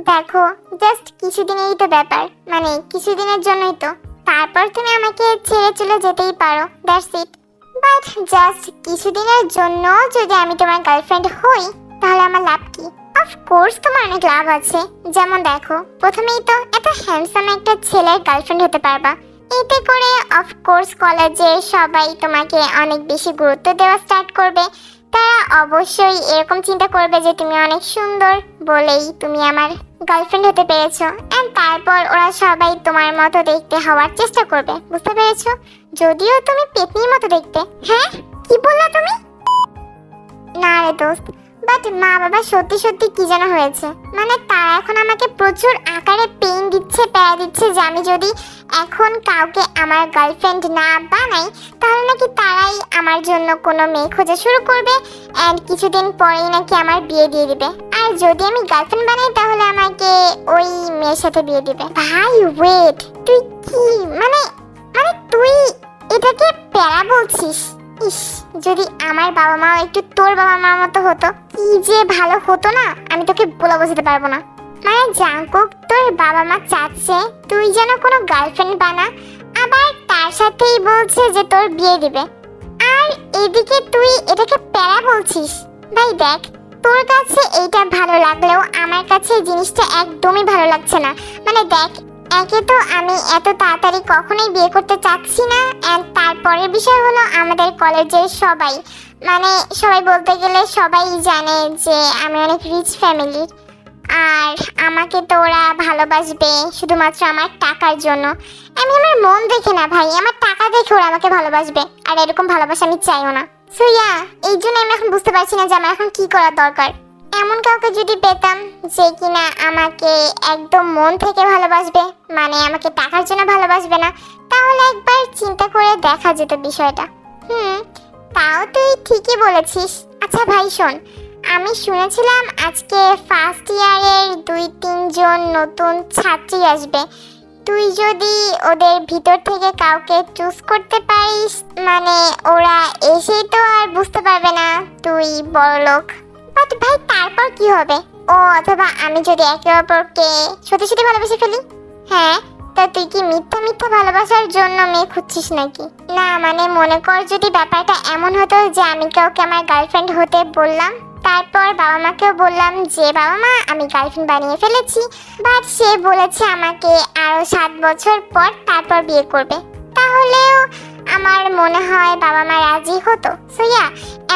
দেখো জাস্ট কিছুদিনেরই তো ব্যাপার। মানে কিছুদিনের জন্যই তো। তারপর তুমি আমাকে ছেড়ে চলে যেতেই পারো দ্যাটস ইট বাট জাস্ট কিছুদিনের জন্য যদি আমি তোমার গার্লফ্রেন্ড হই, তাহলে আমার লাভ কি? অফকোর্স তোমার অনেক লাভ আছে। যেমন দেখো, প্রথমেই তো এত হ্যান্ডসাম একটা ছেলের গার্লফ্রেন্ড হতে পারবা। এতে করে অফকোর্স কলেজে সবাই তোমাকে অনেক বেশি গুরুত্ব দেওয়া স্টার্ট করবে। তারা অবশ্যই এরকম চিন্তা করবে যে তুমি অনেক সুন্দর বলেই তুমি আমার গার্লফ্রেন্ড হতে পেরেছ। এন্ড তারপর ওরা সবাই তোমার মতো দেখতে হওয়ার চেষ্টা করবে, বুঝতে পেরেছ? যদিও তুমি পেতনির মতো দেখতে। হ্যাঁ? কি বললা তুমি? না রে দোস্ত বাট মা বাবা সত্যি সত্যি কি যেন হয়েছে? মানে তারা এখন আমাকে প্রচুর আকারে পেইন দিচ্ছে, প্যারা দিচ্ছে যে আমি যদি এখন কাউকে আমার গার্লফ্রেন্ড না বানাই, তাহলে নাকি তারাই আমার জন্য কোনো মেয়ে খোঁজা শুরু করবে অ্যান্ড কিছুদিন পরেই নাকি আমার বিয়ে দিয়ে দিবে। আর যদি আমি গার্লফ্রেন্ড বানাই, তাহলে আমাকে ওই মেয়ের সাথে বিয়ে দিবে। ভাই ওয়েট তুই কি? মানে মানে তুই এটাকে প্যারা বলছিস? ইস, যদি আমার বাবা মা একটু তোর বাবা মার মতো হতো, কি যে ভালো হতো না? আমি তোকে বলে বোঝাতে পারব না। মানে জাঙ্কুক, তোর বাবা মা চাচ্ছে তুই যেন কোনো গার্লফ্রেন্ড বানা, আবার তার সাথেই বলছে যে তোর বিয়ে দিবে। আর এদিকে তুই এটাকে প্যারা বলছিস। ভাই দেখ, তোর কাছে এইটা ভালো লাগলেও আমার কাছে এই জিনিসটা একদমই ভালো লাগছে না। মানে দেখ একে তো আমি এত তাড়াতাড়ি কখনোই বিয়ে করতে চাচ্ছি না অ্যান্ড তারপরের বিষয় হলো আমাদের কলেজের সবাই মানে সবাই বলতে গেলে সবাই জানে যে আমি অনেক রিচ ফ্যামিলির আর আমাকে তো ওরা ভালোবাসবে শুধুমাত্র আমার টাকার জন্য। আমি আমার মন দেখে না ভাই, আমার টাকা দেখে ওরা আমাকে ভালোবাসবে, আর এরকম ভালোবাসা আমি চাইও না। সো ইয়া এই জন্য আমি এখন বুঝতে পারছি না যে আমার এখন কি করা দরকার। এমন কাউকে যদি পেতাম যে কিনা আমাকে একদম মন থেকে ভালোবাসবে মানে আমাকে টাকার জন্য ভালোবাসবে না, তাহলে একবার চিন্তা করে দেখা যেত বিষয়টা। হুম, তাও তুই ঠিকই বলেছিস। আচ্ছা ভাই, শোন, আমি শুনেছিলাম আজকে ফার্স্ট ইয়ারের দুই, তিনজন নতুন ছাত্রী আসবে। তুই যদি ওদের ভিতর থেকে কাউকে চুজ করতে পারিস মানে ওরা এসেই তো আর বুঝতে পারবে না তুই বড় লোক বাট ভাই, তারপর কি হবে? ও, অথবা আমি যদি একে অপরকে সত্যি সত্যি ভালোবেসে ফেলি? হ্যাঁ তা তুই কি মিথ্যা মিথ্যা ভালোবাসার জন্য মেয়ে খুঁজছিস নাকি? না মানে মনে কর যদি ব্যাপারটা এমন হতো যে আমি কাউকে আমার গার্লফ্রেন্ড হতে বললাম, তারপর বাবা মাকেও বললাম যে, বাবা মা, আমি গার্লফ্রেন্ড বানিয়ে ফেলেছি। বাট সে বলেছে আমাকে আরও সাত বছর পর তারপর বিয়ে করবে। তাহলেও আমার মনে হয় বাবা মা রাজি হতো। সোয়া,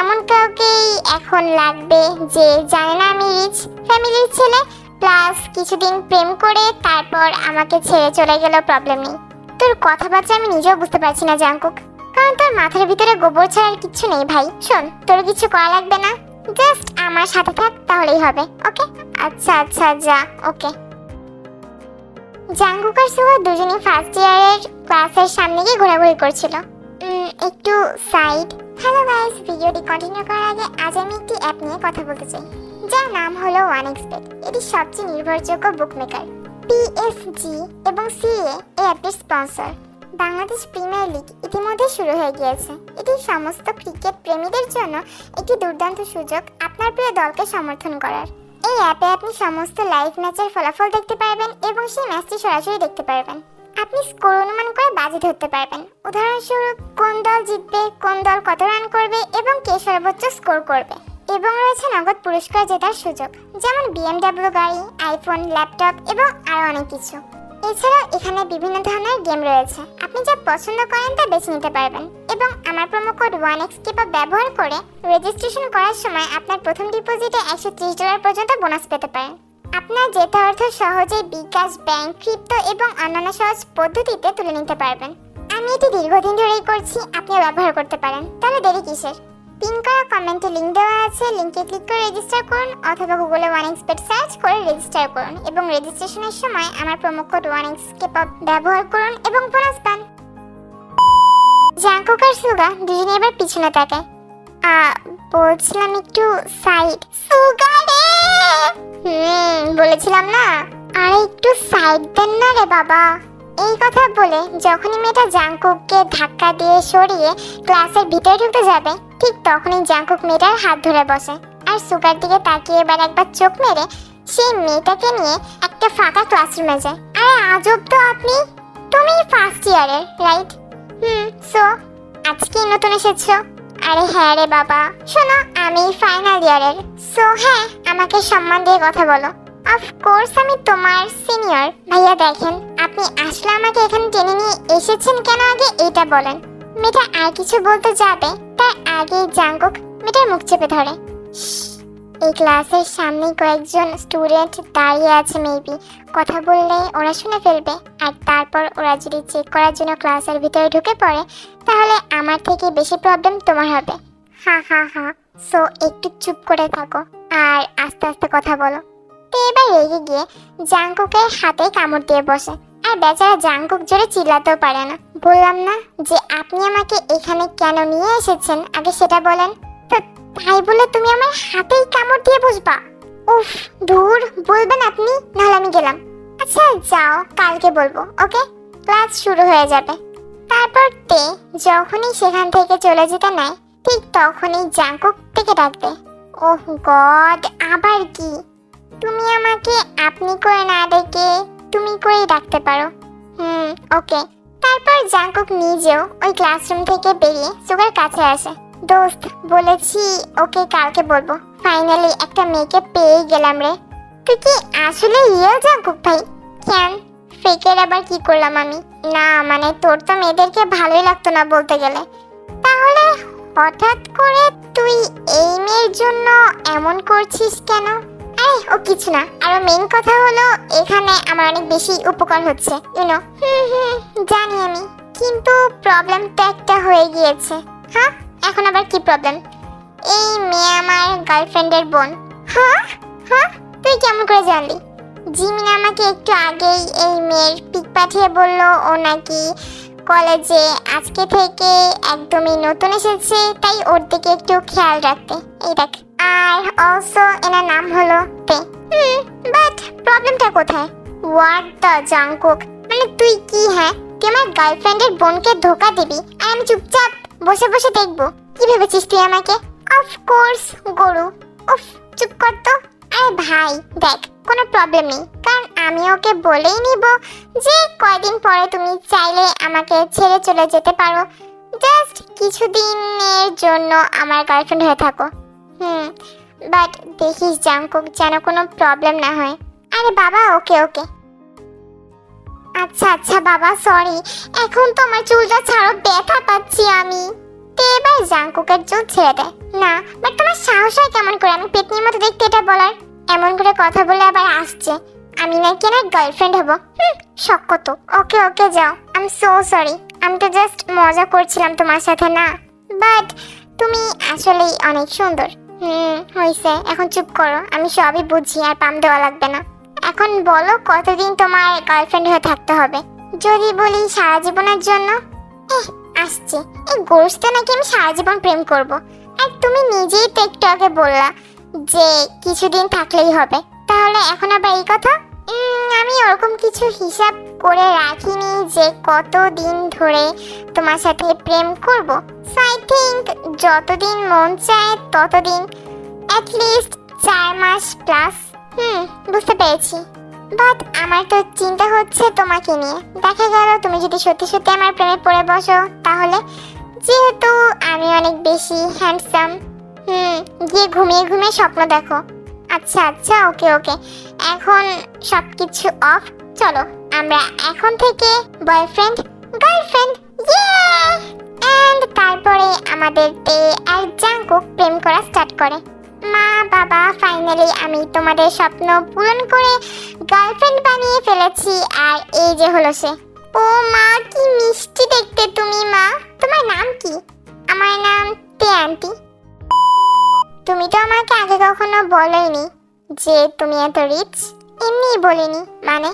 এমন কাউকেই এখন লাগবে যে জানে না আমি রিচ ফ্যামিলির ছেলে প্লাস কিছুদিন প্রেম করে তারপর আমাকে ছেড়ে চলে গেল প্রবলেম নেই তোর কথাবার্তা আমি নিজেও বুঝতে পারছি না জাঙ্কুক কারণ তোর মাথার ভিতরে গোবর ছাড়ার কিচ্ছু নেই ভাই। শোন, তোর কিছু করা লাগবে না। জাস্ট আমার সাথে থাক, তাহলেই হবে ওকে আচ্ছা আচ্ছা যা ওকে জাঙ্কুক আর সুহা দুজনেই ফার্স্ট ইয়ারের ক্লাসের সামনে গিয়ে ঘোরাঘুরি করছিল। একটু সাইড হ্যালো গাইস ভিডিওটি কন্টিনিউ করার আগে আজ আমি একটি অ্যাপ নিয়ে কথা বলতে চাই। যার নাম হলো ওয়ান এক্সপেক্ট এটি সবচেয়ে নির্ভরযোগ্য বুক বুকমেকার পিএসজি এবং সিএ এই অ্যাপটির স্পন্সর বাংলাদেশ প্রিমিয়ার লিগ ইতিমধ্যে শুরু হয়ে গিয়েছে। এটি সমস্ত ক্রিকেট প্রেমীদের জন্য একটি দুর্দান্ত সুযোগ আপনার প্রিয় দলকে সমর্থন করার। এই অ্যাপে আপনি সমস্ত লাইভ ম্যাচের ফলাফল দেখতে পারবেন এবং সেই ম্যাচটি সরাসরি দেখতে পারবেন। আপনি স্কোর অনুমান করে বাজি ধরতে পারবেন। উদাহরণস্বরূপ, কোন দল জিতবে, কোন দল কত রান করবে এবং কে সর্বোচ্চ স্কোর করবে। এবং রয়েছে নগদ পুরস্কার জেতার সুযোগ, যেমন বিএমডাব্লিউ গাড়ি আইফোন ল্যাপটপ এবং আরও অনেক কিছু। এছাড়াও এখানে বিভিন্ন ধরনের গেম রয়েছে। আপনি যা পছন্দ করেন তা বেছে নিতে পারবেন। এবং আমার প্রোমো কোড ওয়ান এক্স ব্যবহার করে রেজিস্ট্রেশন করার সময় আপনার প্রথম ডিপোজিটে একশো ত্রিশ ডলার পর্যন্ত বোনাস পেতে পারেন। আপনার যেতে অর্থ সহজেই বিকাশ, ব্যাংক, ক্রিপ্টো এবং অন্যান্য সহজ পদ্ধতিতে তুলে নিতে পারবেন। আমি এটি দীর্ঘদিন ধরেই করছি, আপনিও ব্যবহার করতে পারেন। তাহলে দেরি কিসের? পিন করা কমেন্টে লিঙ্ক দেওয়া আছে, লিংকে ক্লিক করে রেজিস্টার করুন অথবা গুগলে ওয়ান এক্সপেট সার্চ করে রেজিস্টার করুন এবং রেজিস্ট্রেশনের সময় আমার প্রোমো কোড ওয়ান এক্সকে ব্যবহার করুন এবং বোনাস পান। জাঙ্কুক আর সুগা দুজনে এবার পিছনে তাকায়। বলছিলাম একটু সাইড সুগা রে! হুম, বলেছিলাম না? আর একটু সাইড দেন না রে বাবা। এই কথা বলে যখনই মেয়েটা জাঙ্কুককে ধাক্কা দিয়ে সরিয়ে ক্লাসের ভিতরে ঢুকতে যাবে, ঠিক তখনই জাঙ্কুক মেয়েটার হাত ধরে বসে। আর সুগার দিকে তাকিয়ে এবার একবার চোখ মেরে সেই মেয়েটাকে নিয়ে একটা ফাঁকা ক্লাসরুমে যায়। আরে, আজব তো আপনি! তুমি ফার্স্ট ইয়ারের রাইট হুম সো আজকে নতুন এসেছ। আরে হ্যাঁ রে বাবা। শোনো, আমি ফাইনাল ইয়ারের সো হ্যাঁ আমাকে সম্মান দিয়ে কথা বলো। অফকোর্স আমি তোমার সিনিয়র ভাইয়া, দেখেন, আপনি আসলে আমাকে এখানে টেনে নিয়ে এসেছেন কেন আগে এটা বলেন। মেয়েটা আর কিছু বলতে যাবে তাই আগে জাঙ্গুক মেয়েটার মুখ চেপে ধরে। এই ক্লাসের সামনে কয়েকজন স্টুডেন্ট দাঁড়িয়ে আছে মেবি কথা বললে ওরা শুনে ফেলবে। আর তারপর ওরা যদি চেক করার জন্য ক্লাসের ভিতরে ঢুকে পড়ে, তাহলে আমার থেকে বেশি প্রবলেম তোমার হবে। হা হা হা। সো একটু চুপ করে থাকো আর আস্তে আস্তে কথা বলো। তো এবার রেগে গিয়ে জাঙ্কুকের হাতে কামড় দিয়ে বসে। আর বেচারা জাঙ্কুক জোরে চিল্লাতেও পারে না। বললাম না যে, আপনি আমাকে এখানে কেন নিয়ে এসেছেন? আগে সেটা বলেন। তো তাই বলে তুমি আমার হাতেই কামড় দিয়ে বসবা। উফ দূর বলবেন আপনি, নাহলে আমি গেলাম। আচ্ছা যাও, কালকে বলব, ওকে? ক্লাস শুরু হয়ে যাবে। তারপর তে যখনই সেখান থেকে চলে যেতে নেয়, ঠিক তখনই জাঙ্কুক থেকে ডাকবে। ওহ গড, আবার কি? তুমি আমাকে আপনি করে না ডেকে তুমি করেই ডাকতে পারো। হুম, ওকে। তারপর জাঙ্কুক নিজেও ওই ক্লাসরুম থেকে বেরিয়ে সুগার কাছে আসে। দোস্ত, বলেছি ওকে কালকে বলব। ফাইনালি একটা মেয়েকে পেয়ে গেলাম রে। তুই কি আসলে রিয়েল জাঙ্কুক ভাই? কেন? ফেকের আবার কি করলাম আমি? না মানে তোর তো মেয়েদেরকে ভালোই লাগতো না বলতে গেলে। তাহলে হঠাৎ করে তুই এই মেয়ের জন্য এমন করছিস কেন? আরে, ও কিছু না। আর মেইন কথা হলো, এখানে আমার অনেক বেশি উপকার হচ্ছে ইউনো হুম জানি আমি। কিন্তু প্রবলেমটা একটা হয়ে গিয়েছে। হ্যাঁ? এখন আবার কি প্রবলেম এই মেয়ে আমার গার্লফ্রেন্ডের বোন। হ্যাঁ? হ্যাঁ? তুই কেমন করে জানলি? জিমিন আমাকে একটু আগেই এই মেয়ের পিক পাঠিয়ে বলল, ও নাকি কলেজে আজকে থেকে একদমই নতুন এসেছে, তাই ওর দিকে একটু খেয়াল রাখতে। এই দেখ। আর অলসো এনার নাম হলো তে হুম বাট প্রবলেমটা কোথায়? হোয়াট দ্য জাংকুক মানে তুই কি হ্যাঁ? তুই আমার গার্লফ্রেন্ডের বোনকে ধোকা দিবি, আর আমি চুপচাপ বসে বসে দেখব। কি ভেবেছিস তুই আমাকে? অফকোর্স গরু। উফ, চুপ কর তো। আরে ভাই, দেখ, কোনো প্রবলেম নেই। কারণ আমি ওকে বলেই নিব যে কয়দিন পরে তুমি চাইলে আমাকে ছেড়ে চলে যেতে পারো। জাস্ট কিছুদিনের জন্য আমার গার্লফ্রেন্ড হয়ে থাকো। হুম বাট দেখিস, জাঙ্কুক, যেন কোনো প্রবলেম না হয়। আরে বাবা, ওকে ওকে। আচ্ছা আচ্ছা বাবা সরি এখন তো আমার চুলটা ছাড়ো ব্যথা পাচ্ছি আমি। তো এবার জাঙ্কুকের চুল ছেড়ে দেয়। না বাট তোমার সাহস হয় কেমন করে? আমি পেতনির মতো দেখতে এটা বলার। এমন করে কথা বলে আবার আসছে। আমি না গার্লফ্রেন্ড হব। হুম শক্ক তো। ওকে ওকে যাও। আই এম সো সরি আমি তো জাস্ট মজা করছিলাম তোমার সাথে, না? বাট তুমি আসলেই অনেক সুন্দর। হুম হয়েছে এখন চুপ করো। আমি সবই বুঝি, আর পাম দেওয়া লাগবে না। এখন বলো কতদিন তোমার গার্লফ্রেন্ড হয়ে থাকতে হবে? যদি বলি সারা জীবনের জন্য? এহ, আসছে। এই গোষ্ঠে নাকি আমি সারা জীবন প্রেম করব। আর তুমি নিজেই তো একটু আগে বললা যে কিছুদিন থাকলেই হবে। তাহলে এখন আবার এই কথা? আমি ওরকম কিছু হিসাব করে রাখিনি যে কতদিন ধরে তোমার সাথে প্রেম করব। সো আই থিঙ্ক যতদিন মন চায় ততদিন লিস্ট চার মাস প্লাস হুম, বুঝতে পেরেছি। বাট আমার তো চিন্তা হচ্ছে তোমাকে নিয়ে। দেখা গেল তুমি যদি সত্যি সত্যি আমার প্রেমে পড়ে বসো, তাহলে যেহেতু আমি অনেক বেশি হ্যান্ডসাম হুম, গিয়ে ঘুমিয়ে ঘুমিয়ে স্বপ্ন দেখো। আচ্ছা আচ্ছা ওকে ওকে। এখন সব কিছু অফ চলো, আমরা এখন থেকে বয়ফ্রেন্ড গার্লফ্রেন্ড এন্ড তারপরে আমাদের তে আর জাঙ্কুক প্রেম করা স্টার্ট করে। মা, বাবা ফাইনালি আমি তোমাদের স্বপ্ন পূরণ করে গার্লফ্রেন্ড বানিয়ে ফেলেছি। আর এই যে হলো সে। ও মা, কি মিষ্টি দেখতে তুমি মা। তোমার নাম কি? আমার নাম তে আন্টি তুমি তো আমাকে আগে কখনো বলোইনি যে তুমি এত রিচ এমনি বলিনি মানে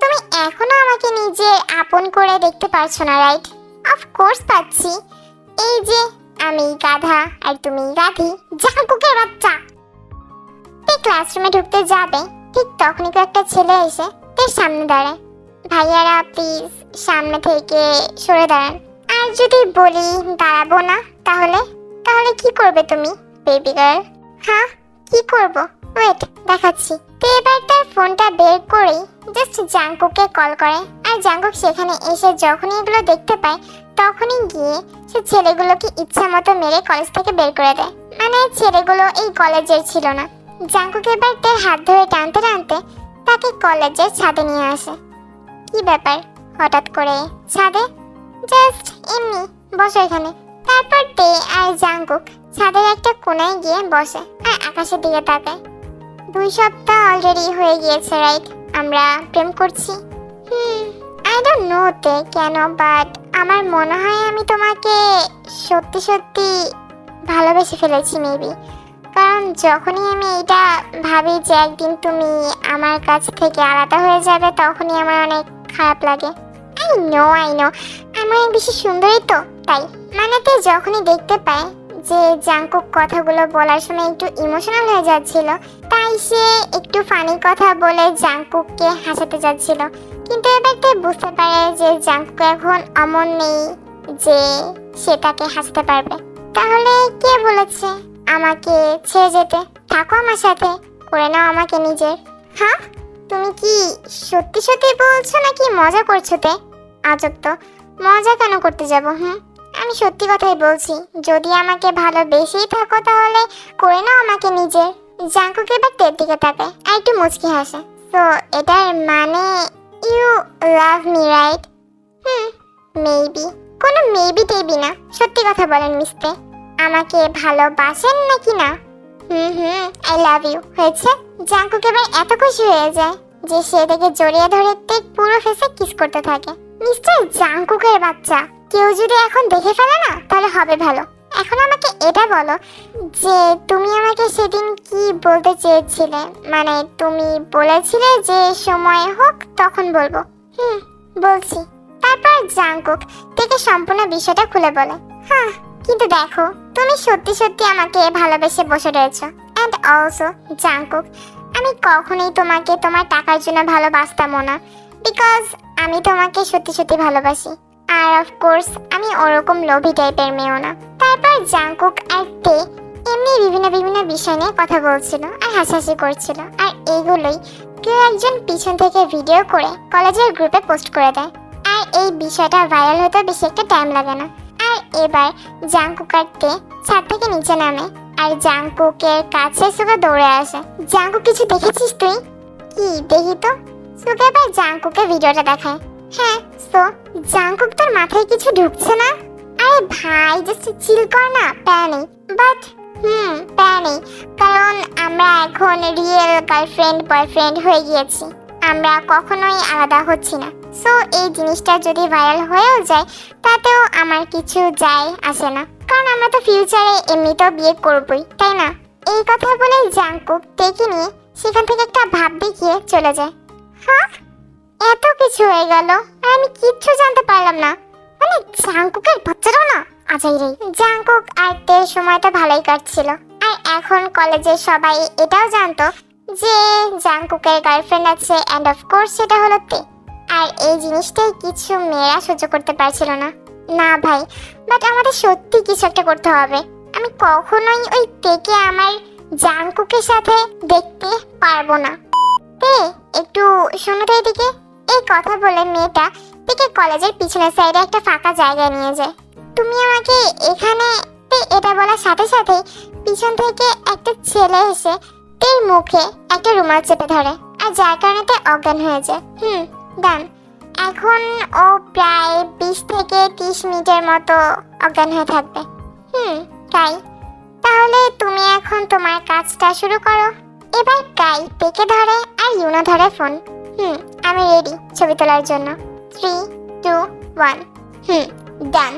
তুমি এখনও আমাকে নিজে আপন করে দেখতে পারছ না রাইট অফকোর্স পাচ্ছি। এই যে আমি গাধা আর তুমি গাধি জাঙ্কুকের বাচ্চা। তে ক্লাসরুমে ঢুকতে যাবে, ঠিক তখনই একটা ছেলে এসে তের সামনে দাঁড়ায়। ভাইয়ারা প্লিজ সামনে থেকে সরে দাঁড়ান। আর যদি বলি দাঁড়াবো না, তাহলে? তাহলে কি করবে তুমি বেবি গার্ল হ্যাঁ কি করব? ওয়েট দেখাচ্ছি। তে এবার তার ফোনটা বের করেই জাস্ট জাঙ্কুককে কল করে। আর জাঙ্কুক সেখানে এসে যখনই এগুলো দেখতে পায়, তখনই গিয়ে সে ছেলেগুলোকে ইচ্ছা মতো মেরে কলেজ থেকে বের করে দেয়। মানে ছেলেগুলো এই কলেজের ছিল না। জাঙ্কুক এবার তার হাত ধরে টানতে টানতে তাকে কলেজের ছাদে নিয়ে আসে। কি ব্যাপার? হঠাৎ করে ছাদে? জাস্ট এমনি, বসো এখানে। তারপর তে আর জাঙ্কুক ছাদের একটা কোনায় গিয়ে বসে আর আকাশের দিকে তাকায়। দুই সপ্তাহ অলরেডি হয়ে গিয়েছে রাইট আমরা প্রেম করছি। হুম। আই ডোন্ট নো তে কেন বাট আমার মনে হয় আমি তোমাকে সত্যি সত্যি ভালোবেসে ফেলেছি মেবি কারণ যখনই আমি এটা ভাবি যে একদিন তুমি আমার কাছ থেকে আলাদা হয়ে যাবে, তখনই আমার অনেক খারাপ লাগে। আই নো আই নো আমি বেশি সুন্দরী তো, তাই। মানে তে যখনই দেখতে পায় যে জাঙ্কুক কথাগুলো বলার সময় একটু ইমোশনাল হয়ে যাচ্ছিল, তাই সে একটু ফানি কথা বলে জাঙ্কুককে হাসাতে যাচ্ছিল। কিন্তু এবার বুঝতে পারে যে জাঙ্কুক এখন অমন নেই যে সে তাকে হাসতে পারবে। তাহলে কে বলেছে আমাকে ছেড়ে যেতে? থাকো আমার সাথে, করে নাও আমাকে নিজের। হ্যাঁ? তুমি কি সত্যি সত্যি বলছো নাকি মজা করছ তে? আজব তো। মজা কেন করতে যাব, হুম? আমি সত্যি কথাই বলছি, যদি আমাকে ভালোবেসেই থাকো তাহলে করে নাও আমাকে নিজের। জাঙ্কুক এবার তের দিকে তাকায়, আর একটু মুচকি হাসে। তো এটার মানে you love me right hmm maybe কোনো মেবি টেবি না। সত্যি কথা বলেন মিস্তে আমাকে ভালোবাসেন নাকি না? Hmm hmm I love you হয়েছে? জাঙ্কুক এবার এত খুশি হয়ে যায় যে সে দেখে জড়িয়ে ধরে তে পুরো ফেসে কিস করতে থাকে। মিস্টার জাঙ্কুকের বাচ্চা। কেউ যদি এখন দেখে ফেলে না, তাহলে হবে ভালো। এখন আমাকে এটা বলো যে তুমি আমাকে সেদিন বলতে চেয়েছিলে। মানে তুমি বলেছিলে যে সময় হোক, তখন বলব। হুম, বলছি। তারপর জাঙ্কুক থেকে সম্পূর্ণ বিষয়টা খুলে বলে। হ্যাঁ কিন্তু দেখো, তুমি সত্যি সত্যি আমাকে ভালোবেসে বসে রয়েছো। অ্যান্ড অলসো জাঙ্কুক আমি কখনোই তোমাকে তোমার টাকার জন্য ভালোবাসতামও না। বিকজ আমি তোমাকে সত্যি সত্যি ভালোবাসি। আর অফ কোর্স আমি ওরকম লোভী টাইপের মেয়েও না। তারপর জাঙ্কুক আর তে এমনি বিভিন্ন বিভিন্ন বিষয় নিয়ে কথা বলছিল আর হাসাহাসি করছিল। আর এইগুলোই কেউ একজন পিছন থেকে ভিডিও করে কলেজের গ্রুপে পোস্ট করে দেয়। আর এই বিষয়টা ভাইরাল হতে বেশি একটা টাইম লাগে না। আর এবার তে ছাদ থেকে নিচে নামে। আর জাঙ্কুকের কাছে সুগা দৌড়ে আসে। জাঙ্কুক কিছু দেখেছিস তুই? কি, দেখি তো। সুগা এবার জাঙ্কুকে ভিডিওটা দেখায়। হ্যাঁ সো জাঙ্কুক তোর মাথায় কিছু ঢুকছে না? আরে ভাই জাস্ট চিল কর না প্যারা নেই বাট হুম নেই কারণ আমরা এখন রিয়েল গার্লফ্রেন্ড বয়ফ্রেন্ড হয়ে গিয়েছি। আমরা কখনোই আলাদা হচ্ছি না। সো এই জিনিসটা যদি ভাইরাল হয়েও যায়, তাতেও আমার কিছু যায় আসে না। কারণ আমরা তো ফিউচারে এমনিতেও বিয়ে করবই, তাই না? এই কথা বলে জাঙ্কুক তেকে নিয়ে সেখান থেকে একটা ভাব দেখিয়ে চলে যায়। হ্যাঁ এত কিছু হয়ে গেল আমি কিচ্ছু জানতে পারলাম না। মানে জাঙ্কুকের বাচ্চারাও না আজাই রে জাঙ্কুক আর সময়টা ভালোই কাটছিল। আর এখন কলেজে সবাই এটাও জানতো যে জাঙ্কুকের গার্লফ্রেন্ড আছে অ্যান্ড অফ কোর্স সেটা হলো তে। আর এই জিনিসটাই কিছু মেয়েরা সহ্য করতে পারছিল না। না ভাই বাট আমাদের সত্যি কিছু একটা করতে হবে। আমি কখনোই ওই তেকে আমার জাঙ্কুকের সাথে দেখতে পারব না। তে, একটু শোনো তো এদিকে। এই কথা বলে মেয়েটা থেকে কলেজের পিছনের সাইডে একটা ফাঁকা জায়গায় নিয়ে যায়। তুমি আমাকে এখানে এটা বলার সাথে সাথে পিছন থেকে একটা ছেলে এসে তের মুখে একটা রুমাল চেপে ধরে আর যার কারণে তে অজ্ঞান হয়ে যায়। হুম ডান এখন ও প্রায় বিশ থেকে তিরিশ মিনিটের মতো অজ্ঞান হয়ে থাকবে। হুম, তাই। তাহলে তুমি এখন তোমার কাজটা শুরু করো। এবার কাই পেকে ধরে আর ইউনা ধরে ফোন হুম, আমি রেডি ছবি তোলার জন্য। Three two one hmm done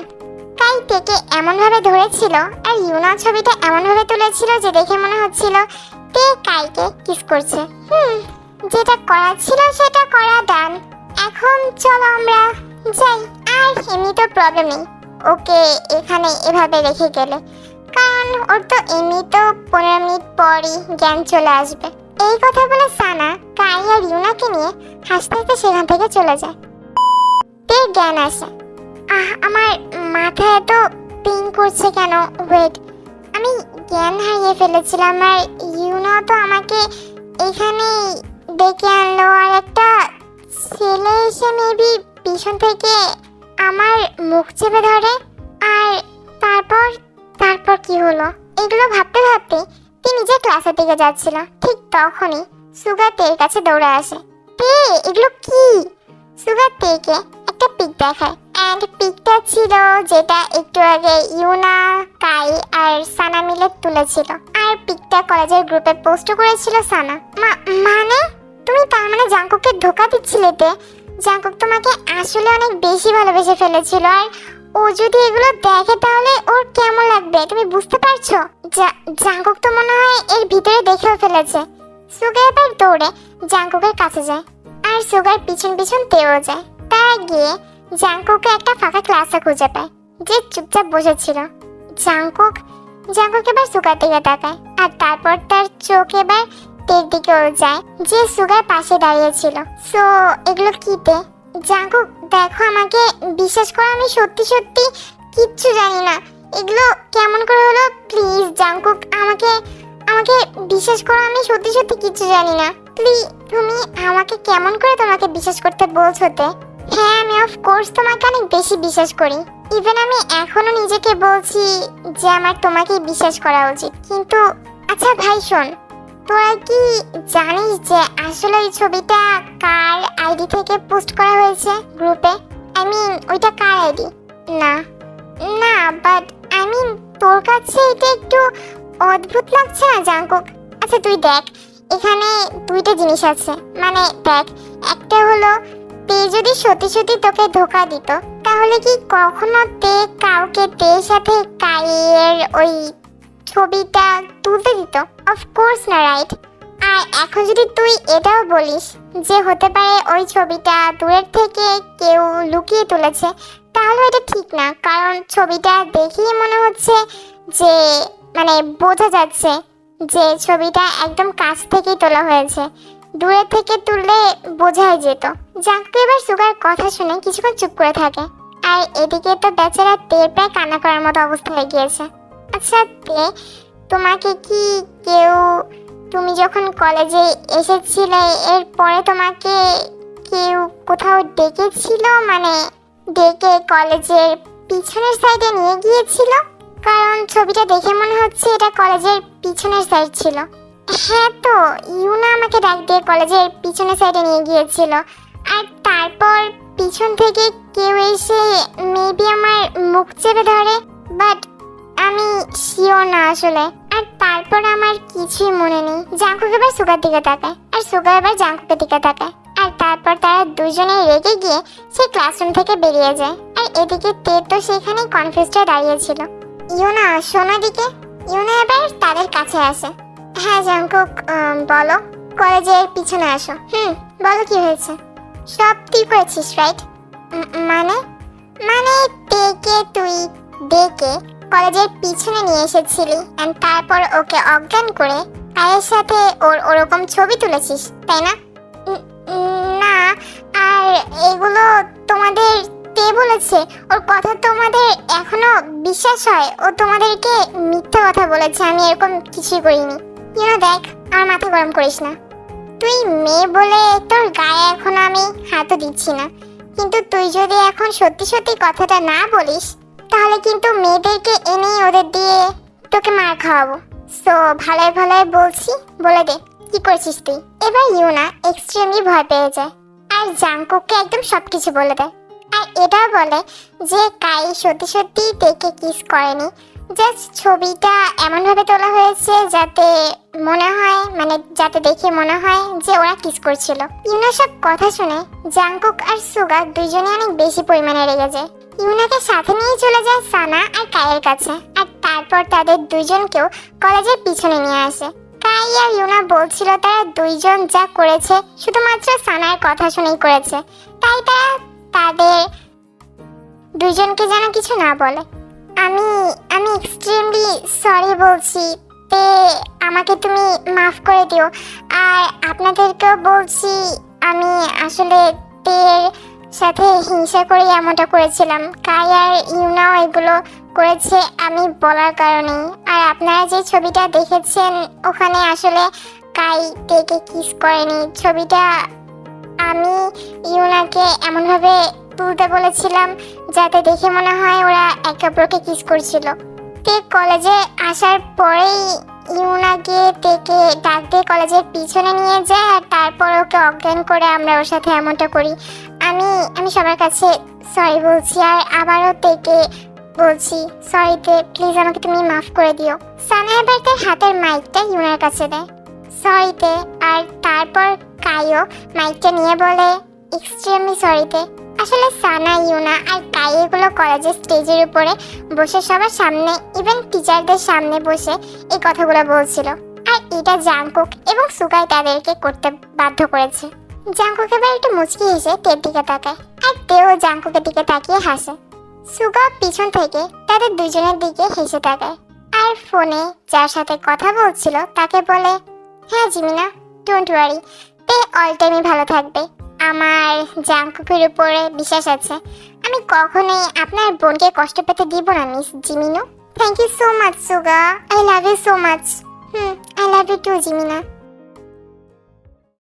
কাই পেকে এমনভাবে ধরেছিল আর ইউনা ছবিটা এমনভাবে তুলেছিল যে দেখে মনে হচ্ছিল তে কাইকে কিস করছে। হুম, যেটা করা ছিল সেটা করা ডান এখন চলো আমরা যাই, আর এমনি তো প্রবলেম নেই। ওকে এখানে এভাবে রেখে গেলে। কারণ ওর তো এমনি তো পনেরো মিনিট পরই জ্ঞান চলে আসবে। এই কথা বলে সানা কাই আর ইউনাকে নিয়ে হাসতে হাসতে সেখান থেকে চলে যায়। তে জ্ঞান আসে আহ, আমার মাথা এত পেইন করছে কেন? ওয়েট আমি জ্ঞান হারিয়ে ফেলেছিলাম আর ইউনা তো আমাকে এখানে ডেকে আনলো আর একটা ছেলে এসে মেবি পিছন থেকে আমার মুখ চেপে ধরে আর তারপর তারপর কি হলো? এগুলো ভাবতে ভাবতে তিনি যে ক্লাসের দিকে যাচ্ছিল। ঠিক তখনই সুগার তের কাছে দৌড়ে আসে। তে, এগুলো কি? সুগার তেকে একটা পিক দেখায়। অ্যান্ড পিকটা ছিল যেটা একটু আগে ইউনা, কাই আর সানা মিলে তুলেছিল। আর পিকটা কলেজের গ্রুপে পোস্ট করেছিল সানা। মানে? তুমি তার মানে জাঙ্কুককে ধোকা দিচ্ছিলে তে? জাঙ্কুক তোমাকে আসলে অনেক বেশি ভালোবেসে ফেলেছিল। আর ও যদি এগুলো দেখে তাহলে ওর কেমন লাগবে, তুমি বুঝতে পারছ? জাঙ্কুক তো মনে হয় এর ভিতরে দেখেও ফেলেছে। সুগা এবার দৌড়ে জাঙ্কুকের কাছে যায়। আর সুগার পিছন পিছন তেও যায়। তারা গিয়ে জাঙ্কুকে একটা ফাঁকা ক্লাসে খুঁজে পায়, যে চুপচাপ বসেছিল। জাঙ্কুক জাঙ্কুক এবার সুগার দিকে তাকায় আর তারপর তার চোখ এবার তের দিকেও যায়, যে সুগার পাশে দাঁড়িয়েছিল। সো এগুলো কি তে? জাঙ্কুক দেখো আমাকে বিশ্বাস করো, আমি সত্যি সত্যি কিচ্ছু জানি না। এগুলো কেমন করে হলো? প্লিজ জাঙ্কুক আমাকে আমাকে বিশ্বাস করো, আমি সত্যি সত্যি কিচ্ছু জানি না। প্লিজ তুমি আমাকে কেমন করে তোমাকে বিশ্বাস করতে বলছো তে? হ্যাঁ আমি অফ কোর্স তোমাকে অনেক বেশি বিশ্বাস করি। ইভেন আমি এখনও নিজেকে বলছি যে আমার তোমাকে বিশ্বাস করা উচিত। কিন্তু আচ্ছা ভাই, শোন, তোরা কি জানিস যে আসলে ওই ছবিটা কার আইডি থেকে পোস্ট করা হয়েছে গ্রুপে আই মিন ওইটা কার আইডি? না। না বাট আই মিন তোর কাছে এটা একটু অদ্ভুত লাগছে না, জাঙ্কুক? আচ্ছা তুই দেখ, এখানে দুইটা জিনিস আছে। মানে দেখ, একটা হলো তে যদি সত্যি সত্যি তোকে ধোকা দিত, তাহলে কি কখনো তে কাউকে তের সাথে কাইয়ের ওই ছবিটা তুলতে দিত? অফকোর্স না রাইট আর এখন যদি তুই এটাও বলিস যে হতে পারে ওই ছবিটা দূরের থেকে কেউ লুকিয়ে তুলেছে, তাহলে এটা ঠিক না। কারণ ছবিটা দেখেই মনে হচ্ছে যে মানে বোঝা যাচ্ছে যে ছবিটা একদম কাছ থেকেই তোলা হয়েছে। দূরে থেকে তুললে বোঝাই যেত। জাঙ্কু এবার সুগার কথা শুনে কিছুক্ষণ চুপ করে থাকে। আর এদিকে তো বেচারা তে প্রায় কান্না করার মতো অবস্থা হয়ে গিয়েছে। আচ্ছা তে, তোমাকে কি কেউ, তুমি যখন কলেজে এসেছিলে, এরপরে তোমাকে কেউ কোথাও ডেকেছিল? মানে ডেকে কলেজের পিছনের সাইডে নিয়ে গিয়েছিল? কারণ ছবিটা দেখে মনে হচ্ছে এটা কলেজের পিছনের সাইড ছিল। হ্যাঁ তো, ইউনা আমাকে ডাক দিয়ে কলেজের পিছনের সাইডে নিয়ে গিয়েছিল। আর তারপর পিছন থেকে কেউ এসে মেবি আমার মুখ চেপে ধরে বাট আমি শিওর না আসলে। আর তারপর আমার কিছুই মনে নেই। জাঙ্কুক এবার সুগার দিকে তাকায়, আর সুগার এবার জাঙ্কুকের দিকে তাকায়। আর তারপর তারা দুজনে রেগে গিয়ে সে ক্লাসরুম থেকে বেরিয়ে যায়। আর এদিকে তে তো সেখানেই কনফিউজটা দাঁড়িয়েছিল ইউনা, শোনো দিকে ইউনা এবার তাদের কাছে আসে। হ্যাঁ জাঙ্কুক বলো। কলেজের পিছনে আসো। হুম, বলো কি হয়েছে? সব তুই করেছিস রাইট মানে? মানে ডেকে তুই, ডেকে কলেজের পিছনে নিয়ে এসেছিলি, and তারপর ওকে অজ্ঞান করে পায়ের সাথে ওর ওরকম ছবি তুলেছিস, তাই না? না, আর এগুলো তোমাদের কে বলেছে? ওর কথা তোমাদের এখনও বিশ্বাস হয়? ও তোমাদেরকে মিথ্যা কথা বলেছে, আমি এরকম কিছুই করিনি। ইউনো দেখ আমার মাথা গরম করিস না। তুই মেয়ে বলে তোর গায়ে এখনও আমি হাতও দিচ্ছি না। কিন্তু তুই যদি এখন সত্যি সত্যি কথাটা না বলিস, তাহলে কিন্তু মেয়েদেরকে এনে ওদের দিয়ে তোকে মার খাওয়াবো। সো ভালোই ভালোই বলছি, বলে দে, কি করছিস তুই? এবার ইউনা এক্সট্রিমলি ভয় পেয়ে যায়। আর জাংকুককে একদম সবকিছু বলে দেয়। আর এটাও বলে যে কাই সত্যি সত্যি দেখে কিস করেনি। জাস্ট ছবিটা এমনভাবে তোলা হয়েছে যাতে মনে হয় মানে যাতে দেখে মনে হয় যে ওরা কিস করছিল। ইউনা সব কথা শুনে জাংকুক আর সুগা দুইজনে অনেক বেশি পরিমাণে রেগে যায়। ইউনাকে সাথে নিয়ে চলে যায় সানা আর কায়ের কাছে। আর তারপর তাদের দুজনকেও কলেজের পিছনে নিয়ে আসে। কাই আর ইউনা বলছিল তারা দুইজন যা করেছে শুধুমাত্র সানার কথা শুনেই করেছে। তাই তারা তাদের দুইজনকে যেন কিছু না বলে। আমি আমি এক্সট্রিমলি সরি বলছি। তে, আমাকে তুমি মাফ করে দিও। আর আপনাদেরকেও বলছি, আমি আসলে তের সাথে হিংসা করে এমনটা করেছিলাম। কাই আর ইউনাও এগুলো করেছে আমি বলার কারণেই। আর আপনারা যে ছবিটা দেখেছেন, ওখানে আসলে কাই তেকে কিস করেনি। ছবিটা আমি ইউনাকে এমনভাবে তুলতে বলেছিলাম, যাতে দেখে মনে হয় ওরা একে অপরকে কিস করছিল। তে কলেজে আসার পরেই ইউনাকে তেকে ডাক দিয়ে কলেজের পিছনে নিয়ে যায় আর তারপর ওকে অজ্ঞান করে আমরা ওর সাথে এমনটা করি। আমি আমি সবার কাছে সরি বলছি আর আবারও তেকে বলছি সরিতে প্লিজ আমাকে তুমি মাফ করে দিও। সানা এবার তার হাতের মাইকটা ইউনার কাছে দেয়। সরিতে আর তারপর কাইও মাইকটা নিয়ে বলে এক্সট্রিমলি সরিতে আসলে সানা, ইউনা আর কাই এগুলো কলেজের স্টেজের উপরে বসে সবার সামনে ইভেন টিচারদের সামনে বসে এই কথাগুলো বলছিল। আর এটা জাংকুক এবং সুগাই তাদেরকে করতে বাধ্য করেছে। জাংকুক এবার একটু মুচকি হেসে তের দিকে তাকায় আর তেও জাংকুকের দিকে তাকিয়ে হাসে। সুগা পিছন থেকে তাদের দুজনের দিকে হেসে তাকায় আর ফোনে যার সাথে কথা বলছিল তাকে বলে হ্যাঁ জিমিনা ডোন্ট ওয়ারি তে অল টাইমই ভালো থাকবে। আমার জাঙ্কুকের উপরে বিশ্বাস আছে। আমি কখনোই আপনার বোনকে কষ্ট পেতে দিব না, miss জিমিনো। Thank you so much Suga. I love you so much hmm I love you too জিমিনা।